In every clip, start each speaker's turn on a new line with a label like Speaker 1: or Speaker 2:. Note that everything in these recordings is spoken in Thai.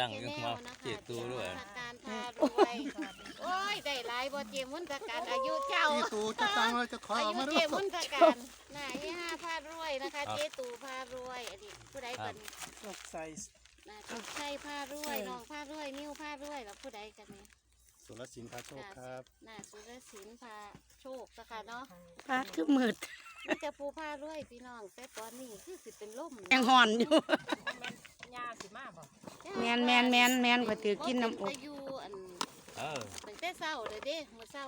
Speaker 1: ตั้งอยู่หัวเจตูด้วย
Speaker 2: สการพารวยโอ้ยได้หลายบ่เจมุนตะการอายุเจ้า
Speaker 3: พี่ตูจะตังเราจะขอ
Speaker 2: อา
Speaker 3: เอา
Speaker 2: ยุ
Speaker 3: มา
Speaker 2: เจ
Speaker 3: ด้วย
Speaker 2: มุนตะการน่ะยี่ห้าพารวยนะคะเจตูพารวยอันนี้ผู้ใดเป็น
Speaker 3: ตกใส่
Speaker 2: น่ะจุกใช่พารวยน้องพารวยนิ้วพารวยแล้วผู้ใดกันเนี่ย
Speaker 3: สุรศิลป์พาโชคครับ
Speaker 2: น่ะสุรศิลป์พาโชคนะคะเนาะ
Speaker 4: พาดคือมืด
Speaker 2: มีแต่ผู้พารวยพี่น้องแต่ตอนนี้คือสิเป็นลม
Speaker 4: ยังห่อนอยู่
Speaker 5: ยาสิมาบ่
Speaker 4: แมนแมนแมนแมนก็ถือกินน้ำอ
Speaker 2: บ่
Speaker 4: ก
Speaker 2: เป็ตาอยู่อัน
Speaker 1: เออ
Speaker 2: ตั้งแต่เช้าเลยเด้มื้อเช้า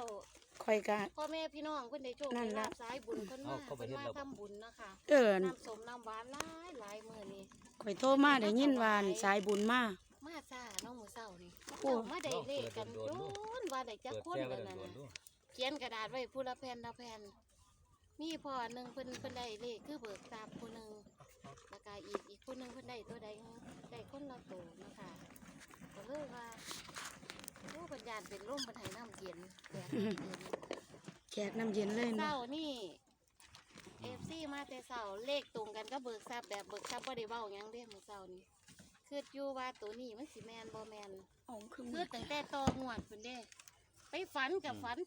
Speaker 4: คอยกะ
Speaker 2: พ่อแม่พี่น้องเพิ่นได้โชค
Speaker 4: นั่
Speaker 2: ได้
Speaker 4: น
Speaker 2: ลา
Speaker 4: ล่ะ
Speaker 2: บสายบุญเพิ่นมาเพิ่นมาทำบุญเนาะค่ะ
Speaker 4: เอิน
Speaker 2: น้ำสมน้ำหวานหลายหลายมื้อนี้
Speaker 4: คอยโทรมาได้ยินวาอั่นสายบุญมา
Speaker 2: มาซ่าน้องมื้อเช้านี่
Speaker 4: โอ้
Speaker 2: เจ้ามาได้เลขกันโดนว่าได้จัก
Speaker 1: เปิด
Speaker 2: คน
Speaker 1: แก้ว
Speaker 2: แล้ว
Speaker 1: กัน
Speaker 2: นั่น
Speaker 1: โดน
Speaker 2: น่ะ
Speaker 1: ดู
Speaker 2: เขียนกระดาษไว้ผู้ละแผ่นละแผ่นมีพ่อหนึงเพิ่นเพิ่นได้เลขคือเบิกทราบผู้หนึง แล้วก็อีกอีกผู้หนึงเพิ่นได้ตัวใดได้คนละตัวเนาะคะก็เลยว่าโอ้ปัญญาณเป็นร่มปัญหาน้ำเย็นแดดน้ำเย็น
Speaker 4: แขกน้ำเย็นเลย
Speaker 2: เศ
Speaker 4: เนาะ
Speaker 2: ร้านี่เอฟซีมาแต่เศร้าเลขตรงกันก็เบิกทรัพย์แบบเบิกทรัพย์บ่ได้เว้าหยังเด้มื้อเศร้านี่คืออยู่ว่าตัวนี้มันสิแมนบ่แมน
Speaker 4: เอาคือ
Speaker 2: คื
Speaker 4: มื
Speaker 2: อ
Speaker 4: ด
Speaker 2: ตั้งแต่ตอหวดพุ่นเด้ ไปฝันกับฝัน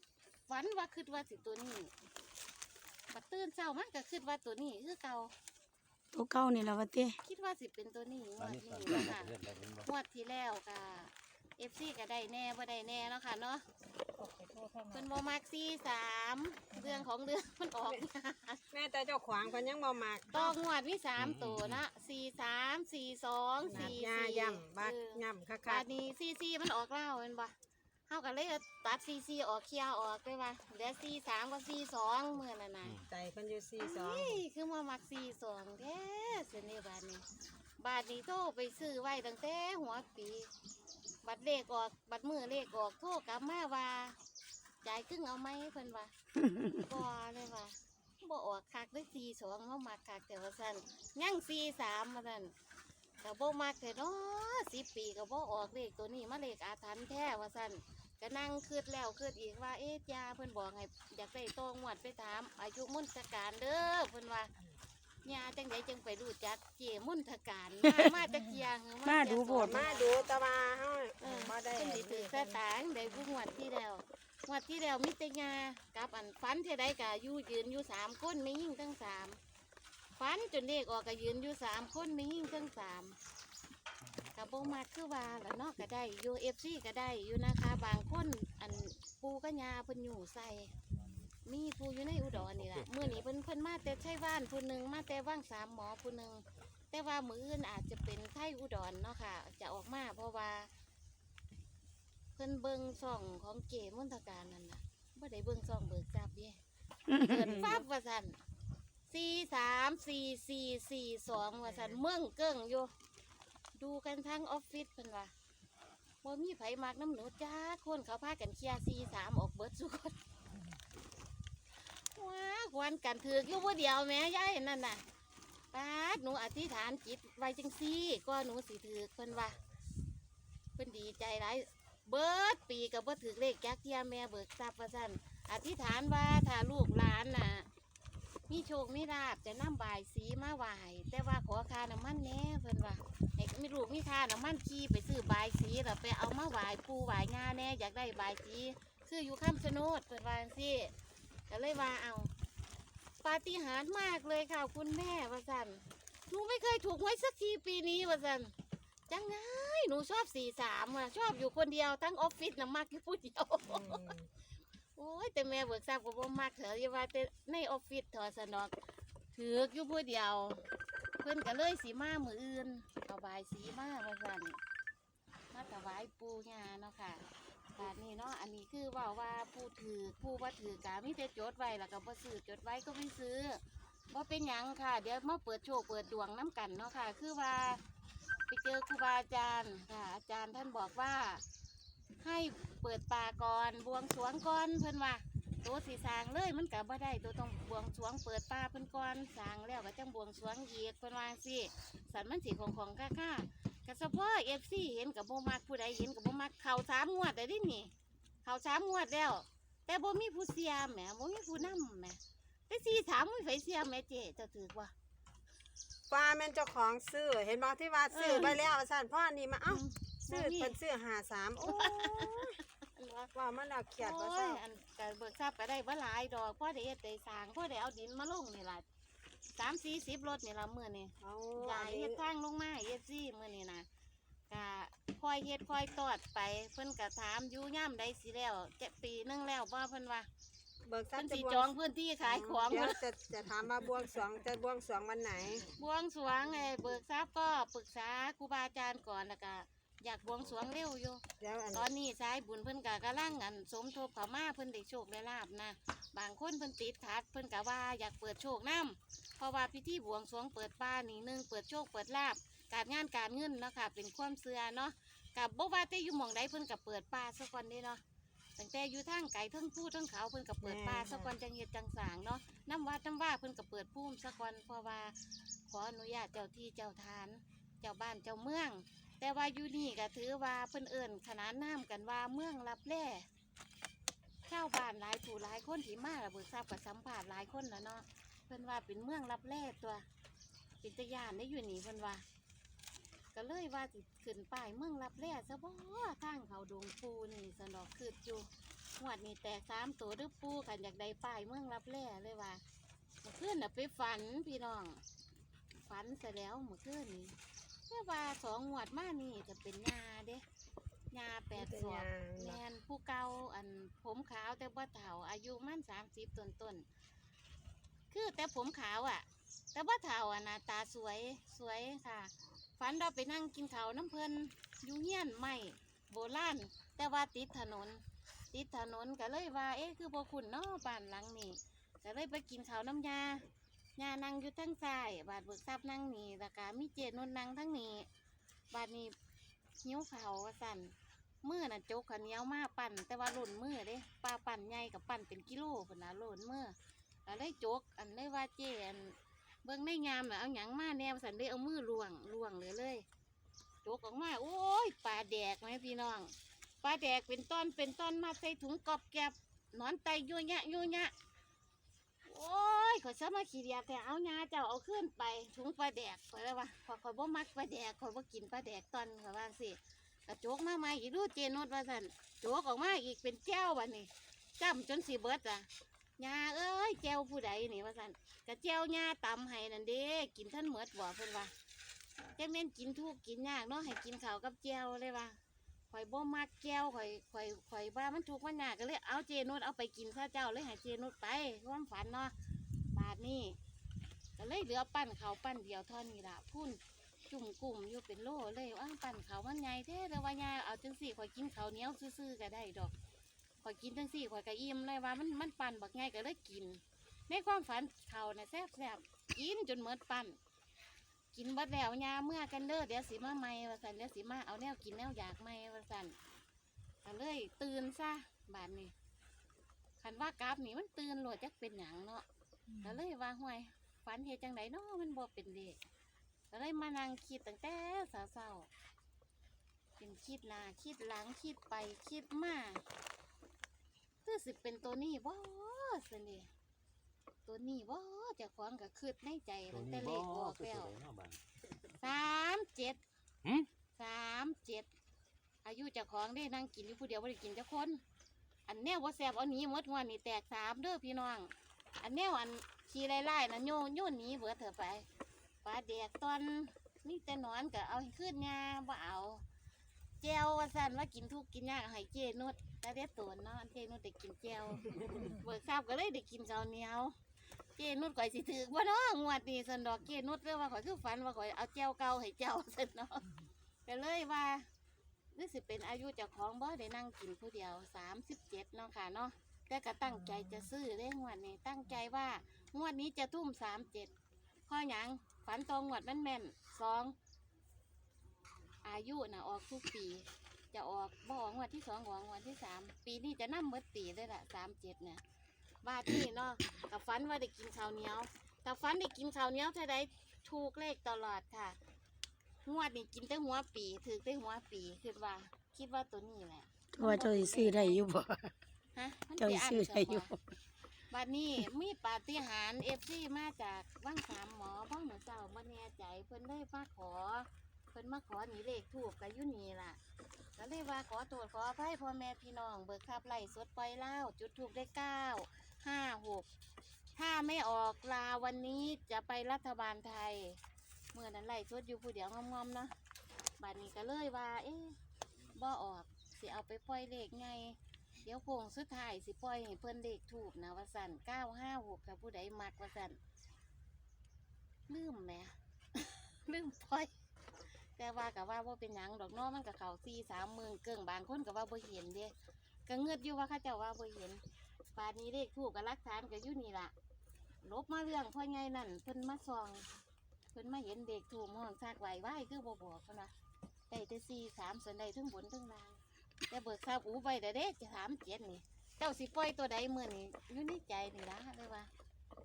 Speaker 2: ฝันว่าคิดว่าสิตัวนี้บัดตื่นเช้ามันก็คิดว่าตัวนี้คือเก่า
Speaker 4: ตัวเก่านี่ละวะเต้
Speaker 2: คิดว่าสิเป็นตัวนี้ง
Speaker 1: อั
Speaker 2: วนด
Speaker 1: นี้สั่ง
Speaker 2: นี้
Speaker 1: การ
Speaker 2: ค่ะ
Speaker 1: เลือดอะไรเป็นบ่
Speaker 2: งวดที่แล้วก็เอฟซีก็ได้แน่บ่ได้แน่เนาะค่ะเนาะเพิ่นบ่มักซีสามเรื่องของเรื่องมันออกยาก
Speaker 5: แม่แต่เจ้าขวางเพิ่นยังบ่มัก
Speaker 2: ต่องวดมีสามตัวนะสี่สามสี่สอง
Speaker 5: นัด
Speaker 2: สี่
Speaker 5: ยา
Speaker 2: สี่
Speaker 5: ย่ำบัก
Speaker 2: เออย่ำ
Speaker 5: คัก
Speaker 2: บาดนี้ซีซีมันออกเล่าเป็นบ่ เฮากันเลยตัดซีซีออกเคลียร์ออกไปว่าเหลือซีสามกับซีสองเมื่อนั้นน่ะ
Speaker 5: ๆใจเพิ่นอยู่สี่สอง
Speaker 2: นี่คือมามักซีสองแท้เสยนี่บาดนี้ บาดนี้โทรไปซื้อไว้ตั้งแต่หัวปี บัดเลขออกบัดมือเลขออกโทรกลับมาว่าจ่ายครึ่งเอาไหมเพิ่นว่า บ่เลยว่าบ่ออกคักได้สี่สองมามักคักแต่ว่าซั่นยังสี่สามมาซั่นก็บ่มักแต่เนาะสิบปีก็บ่ออกเลขตัวนี้มาเลขอาถรรพ์แท้ว่าซั่น ก็นั่งคืดแล้วคืดอีกว่าเอ๊ะยาเพิ่นบอกให้อยากได้โตงวดไปถาม อายุมุนตการเด้อเพิ่นว่าญาจังไดจังไปรู้จักเจมุนทการมามาจักเกียง
Speaker 4: มาดูโบสถ์
Speaker 5: มาดูแตะว่าเฮา
Speaker 2: เออ
Speaker 5: บ่ได้
Speaker 2: เพิ่นสิถือสตางค์ได้ผู้งวดที่แล้วงวดที่แล้วมิตรยากับอันฟันเท่าใดก็อยู่ยืนอยู่สามคนไม่ยิ่งทั้งสามฟันจนเลขออกก็ยืนอยู่สามคนไม่ยิ่งทั้งสาม กับโบมากคือว่าแล้วเนาะก็ได้อยู่เอฟซีก็ได้อยู่นะคะ บางคนอันปูกัญญาเพิ่นอยู่ใส่ มีผู้อยู่ในอุดรนี่แหละเมื่อนี้เพิ่นเพิ่นมาแต่ใช่บ้านผู้หนึ่งมาแต่ว่างสามหมอผู้หนึ่งแต่ว่ามืออื่นอาจจะเป็นไทยอุดรเนาะค่ะ จะออกมาเพราะว่า เพิ่นเบิ่งซ่องของเกมนตการนั่นน่ะบ่ได้เบิ่งซ่องเบิกทรัพย์เด้เกิดฟ้าบว่าซั่นสี่สามสี่สี่สี่สองว่าซั่นเมืองเกิ้งอยู่ ดูกันทั้งออฟฟิศเพิ่นว่าบ่มีไผมักน้ำหนูจ้าคนเขาพากันเคลียร์สีสามออกเบิดสุกคนว้าควันกันถือกอยู่บ่เดียวแม่ยายนั่นน่ะป้าดหนูอธิษฐานจิตไว้จังซี่ก็หนูสิถือเพิ่นว่าเพิ่นดีใจหลายเบิดปีกับบ่ถือเลขจักเทียแม่เบิกทรัพย์ว่าซั่นอธิษฐานว่าถ้าลูกหลานน่ะ มีโชคมีลาบจะนำบายสีมาไหวแต่ว่าขอค่าน้ำมันแน่เพิ่นว่าให้มีลูกมีค่าน้ำมันขี่ไปซื้อบายสีแล้วไปเอามาไหวปูไหวงาแน่อยากได้บายสีคืออยู่ข้ามชะโนดเพิ่นว่าจังซี่ก็เลยว่าเอาปาฏิหาริย์มากเลยค่ะคุณแม่ว่าซั่นหนูไม่เคยถูกหวยสักทีปีนี้ว่าซั่นจังไงหนูชอบสี่สามอะชอบอยู่คนเดียวทั้งออฟฟิศนะมักอยู่ผู้เดียว โอ้ยแต่แม่เบิกทราบก็บ่มักเถอะอย่าว่าแต่ในออฟฟิศเถอะสนอกถือกอยู่ผู้เดียว เพิ่นก็เลยสีมามืออื่นเอาบายสีมาว่าสั่นมาถวายปูงาเนาะค่ะการนี้เนาะอันนี้คือว่าว่าผู้ถือผู้ว่าถือกามีแต่จดไว้แล้วก็บ่ซื้อจดไว้ก็ไม่ซื้อว่าเป็นหยังค่ะ เดี๋ยวมาเปิดโชว์เปิดดวงน้ำกันเนาะค่ะ คือว่าไปเจอครูบาอาจารย์ค่ะ อาจารย์ท่านบอกว่า ให้เปิดป่าก่อนบวงสรวงก่อนเพิ่นว่าตัวสีสร้างเลยมันกับบ่ได้ตัวต้องบวงสรวงเปิดป่าเพิ่นก่อนสร้างแล้วก็จังบวงสรวงอีกเพิ่นว่าสิสันมันสีของของค่าค่าๆก็เฉพาะเอฟซีเห็นกับบ่มักผู้ใดเห็นกับบ่มักเข่าสามงวดได้ดินี่เข่าสามงวดแล้ว แต่บ่มีผู้เสียแหมบ่มีผู้นำแหมแต่สี่สามมีไฟเสียแหม่เจ๊เจะถือว่า
Speaker 5: ปลาแม่นเจ้าของซื้อเห็นบอกที่ว่าซื้อ
Speaker 2: เออ
Speaker 5: ไปแล้วสั่นพ่อนี่มาเอ้า ซื้อ
Speaker 2: บ่มี
Speaker 5: เพิ่นซื้อหาสามโอ้ยว่ามันเอาเขียดว่า
Speaker 2: โอ้
Speaker 5: ซ่าย
Speaker 2: อันก็เบิกทราบก็ได้บ่หลายดอกพ่อได้เฮ็ดได้สร้างพ่อได้เอาดินมาลงนี่ล่ะสามสี่สิบรถนี่ละมื้อนี่
Speaker 5: เอา
Speaker 2: ยายเฮ็ดทางลงมาเฮ็ดซี่มื้อนี่นะก็ค่อยเฮ็ดค่อยตอดไป เพิ่นก็ถามอยู่ย่ำใดสิแล้วเจ็ดปีหนึงแล้วบ่เพิ่นว่า
Speaker 5: เบิกทรั
Speaker 2: เพิ่
Speaker 5: พ
Speaker 2: น
Speaker 5: ย์จะ
Speaker 2: สิ
Speaker 5: บว
Speaker 2: จองพื้นที่ขายของ
Speaker 5: เดี๋ยว
Speaker 2: พุ่น
Speaker 5: จะจะถามมาบวงสรวงจะบวงสรวงวันไหน
Speaker 2: บวงสรวงไอ้เบิกทรัพย์ก็ปรึกษาครูบาอาจารย์ก่อนแล้วก็ อยากบวงสรวงเร็วอยู่
Speaker 5: เดี๋ยวอัน
Speaker 2: ตอนนี้สายบุญเพิ่นก็กำลังอันสมทบเข้ามาเพิ่นได้โชคได้ลาบนะ บางคนเพิ่นติดขัดเพิ่นก็ว่าอยากเปิดโชคนํเพราะว่าพิธีบวงสรวงเปิดป่านี่หนึงเปิดโชคเปิดลาบ การงานการเงินเนาะค่ะเป็นความเชื่อเนาะกับบ่ว่าแต่อยู่หม่องใดเพิ่นก็เปิดป่าซะก่อนเด้เนาะตั้งแต่อยู่ทางไกลเทั้งผู้เทั้งเขาเพิ่นก็เปิดป่าซะก่อนจังเฮ็ดจังสร้างเนาะน้ำวัดน้ำว่าเพิ่นก็เปิดภูมิซะก่อนเพราะว่าขออนุญาตเจ้าที่เจ้าทาน เจ้าบ้านเจ้าเมือง แต่ว่าอยู่นี่ก็ถือว่าเพิ่นเอิ่นขนานนามกันว่าเมืองรับแร่ชาวบ้านหลายผู้หลายคนที่มาระเบิดทราบกับสัมผัสหลายคนแล้วเนาะเพิ่นว่าเป็นเมืองรับแร่ตัวเป็นตยานได้อยู่นี่เพิ่นว่า ก็เลยว่าสิขึ้นป้ายเมืองรับแร่ซะบ่ทางเขาดงปูนี่สนอกคืดอยู่หวดนี่แตกสามตัวเด้อปูกันอยากได้ป้ายเมืองรับแร่เลยว่าเมื่อคืนน่ะไปฝันพี่น้อง ฝันเสร็จแล้วเมื่อคืนนี้ แค่ว่าสองหวดมานี่จะเป็นยาเด้ยาแปดศอกแมนผู้เก่าอันผมขาวแต่ว่าเฒ่า อายุมันสามสิบต้นต้นๆคือแต่ผมขาวอะ แต่ว่าเฒ่าอะหนะตาสวยสวยค่ะฝันเราไปนั่งกินข้าวน้ำเพลินอยู่เงี้ยนไม่โบราณแต่ว่าติดถนน ติดถนนก็เลยว่า เอ๊ะคือพวกคุณเนาะบ้านหลังนี้ก็เลยไปกินข้าวน้ำยา ยานั่งอยู่ทั้งซ้าย บาดเบิกทรัพย์นั่งนี่แล้วก็มีเจนนนั่งทั้งนี้ บาดนี้หิ้วเขาว่าสั่นมือน่ะโจกขันเนี้ยวมาปั่น แต่ว่าหล่นมือเด้ปลาปั่นใหญ่กับปั่นเป็นกิโลพุ่นนะหล่นมือแล้วได้โจกอันได้ว่าเจนเบิ่งในงามน่ะเอาหยังมาแนวสันได้เอามือลวงลวงเลยเลยโจกออกมาโอ้ยปลาแดกไหมพี่น้องปลาแดกเป็นต้นเป็นต้นมาใส่ถุงกอบแกบนอนไตยั่วยะยั่วยะ โอ้ยขอยซะมาขี่เดียกแต่เอางาเจ้าเอาขึ้นไปถุงปลาแดกขอยเลยว่าขอยขอยบ่มักปลาแดกขอยบ่กินปลาแดกตอนขอยว่าสิกระโจกมาใหม่อีดูเจนุดว่าสันโจกออกมาอีกเป็นแก้วบัดนี้จ้ำจนสีเบิดอะยาเอ้ยแก้วผู้ใดนี่ว่าสันกระเจ้ายาตำให้นั่นเด้กินท่านเหมือดบ่เพิ่นว่าจังแม่นกินทุกกินยากเนาะให้กินข้าวกับแก้วเลยว่า ข่อยบ่มักแก้วข่อยข่อยข่อยว่ามันทุกข์มันยากก็เลยเอาเจนุดเอาไปกินซะเจ้าเลยให้เจนุดไปความฝันเนาะบาทนี่ก็เลยเหลือปั้นเขาวปั้นเดียวเท่านี้ละพุ่นจุ่มกลุ่มอยู่เป็นโลเลยอ้าวปั้นเขาวมันใหญ่แท้แต่ว่ายายเอาจังสี่ข่อยกินเขาวเหนี้ยวซื่อๆก็ได้ดอกข่อยกินจังสี่ข่อยก็อิ่มเลยว่ามันมันปั้นบักไงก็เลยกิน ในความฝันเขาน่ะแซ่บแซ่บๆกินจนเมดปั้น กินเบัดแล้วยาเมื่อกันเด้อเดี๋ยวสิมาใหม่ว่าสันเดี๋ยวสิมาเอาแนวกินแนวอยากใหม่ว่าสันก็เลยตื่นซะบาดนี้คันว่ากราฟนี่มันตื่นโหลดจักเป็นหยังเนาะก็เลยว่าห่วยฝันเฮ็ดจังไดเนาะมันบ่เป็นเด็กก็เลยมานั่งคิดตั้งแต่สาวเศร้าๆเป็นคิดหน้าคิดหลังคิดไปคิดมาคือสิเป็นตัวนี้บ่สินี่ ตัวนี้บ่เจะควงก็คืดในใจ
Speaker 1: ตัว
Speaker 2: ตั้ง
Speaker 1: นี้
Speaker 2: แต่เล
Speaker 1: บ่
Speaker 2: ขออก
Speaker 1: คือ
Speaker 2: แล้ว
Speaker 1: ตัวไหนเนาะบัง
Speaker 2: สามเจ็ด
Speaker 1: หึ
Speaker 2: สามเจ็ดอายุเจ้าของได้นั่งกินอยู่ผู้เดียวไม่ได้กินเจ้าคน อันแนวว่าแสบเอาหนีหมดหัวนี่แตกสามเด้อพี่น้อง อันแนวอันขี่ไล่ๆนะโยโยนหนีเบิดเถอะไปปลาแดกตอนนี่แต่หนอนก็เอาให้ขึ้นงาบ่เอาเจวว่าสั่นว่ากินทุกข์กินยากให้เจนุดแต่เด็ดตัวเนาะเจนุดได้กินเจว เบิกทราบก็เลยได้กินข้าวเหนียว เจนุดข่อยสิถือว่าเนาะงวดนี้สันดอกเจนุดเรื่องว่าข่อยคือฝันว่าข่อยเอาเจวเก่าให้เจ้าสันเนาะก็เลยว่าหรือสิเป็นอายุเจ้าของบ่ได้นั่งกินผู้เดียวสามสิบเจ็ดเนาะค่ะเนาะแต่ก็ตั้งใจจะซื้อได้งวดนี้ตั้งใจว่างวดนี้จะทุ่มสามเจ็ดข้อหยังฝันตรงงวดมันแม่นสองอายุน่ะออกทุกปี จะออกบ่ออกงวดที่สองออกงวดที่สามปีนี้จะนั่มเมื่อปีได้ละสามเจ็ดเนี่ย บาทนี่เนาะกับฝันว่าได้กินข้าวเหนียวแต่ฝันได้กินข้าวเหนียวเท่าใดถูกเลขตลอดค่ะงวดนี้กินแต่หัวปีถือแต่หัวปีคิดว่า คิดว่าตัวนี้แหละ
Speaker 4: ว่าเจ้าสิซื้อได้อยู่บ่
Speaker 2: ฮะมัน
Speaker 4: เจ้า
Speaker 2: สิ
Speaker 4: สิ
Speaker 2: อั้น
Speaker 4: ซื้อได้อยู่
Speaker 2: ซะบ่บัดนี้มีปาฏิหาริย์เอฟซีมาจากว่างสามหมอบ้องหนูเจ้าบ่แน่ใจเพิ่นได้มาขอเพิ่นมาขอหนีเลขถูกกับยุนีล่ะก็เลยว่าขอโทษขออภัยพ่อแม่พี่น้องเบิกคับไล่สดปล่อยเล่าจุดถูกได้เก้า ห้าหกถ้าไม่ออกลาวันนี้จะไปรัฐบาลไทย เมื่อนั้นไล่สดอยู่ผู้เดียวงอมๆนะบัดนี้ก็เลยว่า เอ๊ะบ่ออกสิเอาไปปล่อยเลขไง เดี๋ยวโค้งสุดท้ายสิปล่อยให้เพิ่นเลขถูกนะว่าสั่นเก้าห้าหกถ้าผู้ใดมักว่าสั่นลืมแหมลืมปล่อย แต่ว่ากับว่าว่าเป็นหยังดอกน้อมันกับเขาสี่สามหมื่นเกิงบางคนกับว่าบ่เห็นเด้ก็เงือดอยู่ว่าข้าเจ้าว่าบ่เห็น ป่านนี้เลขถูกกับรักฐานกับอยู่นี่ล่ะลบมาเรื่องพ่อไงนั่นเพิ่นมาส่องเพิ่นมาเห็นเด็กถูกห้องซากไหวไหวคือบ่บอกเขานะได้แต่สี่สามส่วนใดทั้งบนทั้งล่างแต่เบิกทราบอูไปแต่เด็กจะถามเจ็ดนี่เจ้าสิปล่อยตัวใดเมื่อนี่อยู่ในใจนี่ละเลยว่า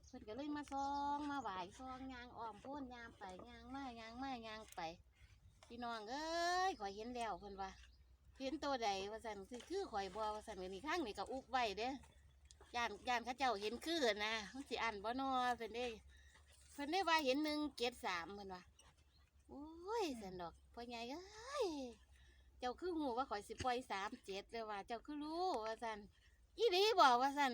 Speaker 2: เพิ่นก็เลยมาซองมาไหวซองยางอ้อมพ้นยางไปยางมายางมายางไปพี่น้องเอ้ยขอยเห็นแล้วเพิ่นว่าเห็นตัวใดว่าสั่นคือคือข่อยบ่ว่าสั่นนี่ข้างนี่ก็อุกไว้เด้ ย่านย่านเขาเจ้าเห็นคือนะมันสิอันบ่นอเพิ่นเด้เพิ่นได้ว่าเห็นหนึ่งเจ็ดสามเพิ่นว่าโอ้ยสันดอกพ่อใหญ่เอ้ยเจ้าคือหูว่าข่อยสิปล่อยสามเจ็ดเลยว่า เจ้าคือรู้ว่าสันอีหลีบอกว่าสัน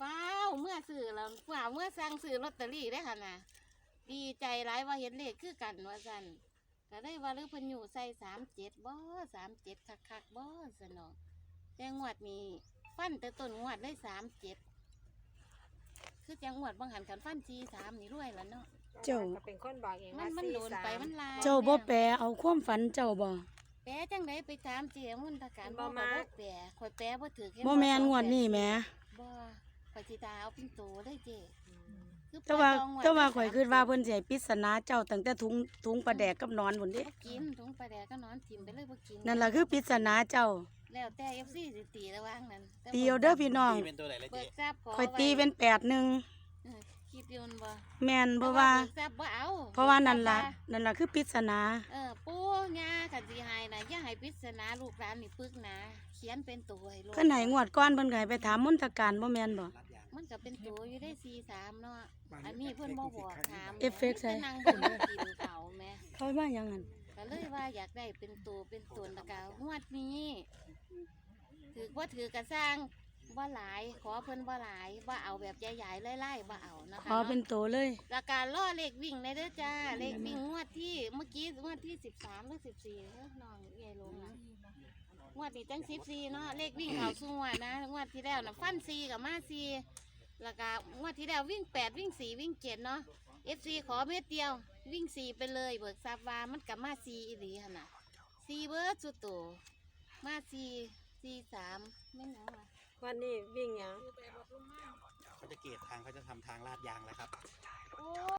Speaker 2: ฟ้าวเมื่อซื้อแล้วฟ้าวเมื่อสั่งซื้อลอตเตอรี่ได้ค่ะน่ะดีใจหลายว่าเห็นเลขคือกันว่าสันก็ได้ว่าหรือเพิ่นอยู่ใส่สามเจ็ดบ่สามเจ็ดคักคักบ่สนองแต่งวดนี้ ฟันแต่ต้นงวดได้สามเจ็ดคือจังหวัดบางหันกันฟันจีสามนี่รวยแล้วเนาะ
Speaker 4: เจ้า
Speaker 5: ก็เป็นคนบอกเอง
Speaker 2: มั
Speaker 5: ว่าน
Speaker 2: มัน
Speaker 5: สี่
Speaker 2: โดน
Speaker 5: สาม
Speaker 2: ไปมันลาย
Speaker 4: เจ้าบ่แปลเอาความฝันเจ้าบ่
Speaker 2: แปลจังไดไปตามเจียมุนตะการบ่มาแปลข่อยแปลบ่ถือ
Speaker 4: บ่แม่นงวดนี้แหม
Speaker 2: บ่ข่อยสิตาเอาเป็นโตได้เจ้ คือ
Speaker 4: แต่ว่า
Speaker 2: ปล่อยจองง
Speaker 4: แต่ว่า
Speaker 2: ได้
Speaker 4: ข่อยคิดว่าเพิ่นสิให้ปริศนาเจ้าตั้งแต่ถุงถุงปลาแดกกับหนอนพุ่นเด้
Speaker 2: บ่กินถุงปลาแดกก็นอนถิ่มไปเลยบ่กิน
Speaker 4: นั่นล่ะคือปริศนาเจ้า
Speaker 2: แล้วแต่ FC สิตีระหว่างนั้นแต่
Speaker 4: ตีเอาเด้อพี่น้อง
Speaker 1: ตีเป็นตัวไหนละ
Speaker 2: เบิ
Speaker 1: เจ๊
Speaker 2: กทรัพย์ขอ
Speaker 4: ข่อยตี
Speaker 2: ไว้
Speaker 4: เป็นแปดหนึ่ง
Speaker 2: เออคิดอยืนบ่
Speaker 4: แม่นเพราะว่า
Speaker 2: บิกทรัพย์บ่เอา
Speaker 4: เพราะว่านั่นล่ะนั่นล่ะคือปริศนา
Speaker 2: เออปู่ย่ากันสิให้น่ะอย่าให้ปริศนาลูกหลานนี่ปึกนะเขียนเป็นตัวให้ลูก
Speaker 4: เพิ่นให้งวดก่อนเพิ่นก็ให้ไปถามมนตการบ่แม่นบ่
Speaker 2: มัน ก็เป็นตัวอยู่ได้43เนาะ อันนี้เพิ่นบ่บอกถาม
Speaker 4: เอฟเฟกต์ใส่
Speaker 2: พิ่นนั่งเบิ่งกินเขาแหม่
Speaker 4: เขาว่าหยังงั้น
Speaker 2: ก็เลยว่าอยากได้เป็นตัวเป็นตนแล้วก็งวดนี้ถือว่าถือกระสร้างบ่หลาย ขอเพิ่นบ่หลายบ่เอาแบบใหญ่ๆไล่ๆบ่เอานะคะ
Speaker 4: ขอเป็นโตเลย
Speaker 2: แล้วการล่อเลขวิ่งในเด้อจ้า เลขวิ่งงวดที่เมื่อกี้งวดที่สิบสามหรือสิบสี่น้องใหญ่ลงนะงวดนี้จังสิบสี่เนาะเลขวิ่งเขาสูงวดนะงวดที่แล้วนะฟันสี่กับมาสี่ แล้วก็งวดที่แล้ววิ่งแปดวิ่งสี่วิ่งเจ็ดเนาะเอฟซีขอเม็ดเดียว วิ่งสี่ไปเลย เบิกทราบว่ามันกับมาสี่อีหลีขนาดสี่เบิร์ดสุดโตมาสี่สี่สามไม่นเอาวะ
Speaker 5: วันนี้วิ่งหยัง
Speaker 3: เขาจะเกตทางเขาจะทำทางลาดยางแล้วครับ
Speaker 2: โอ้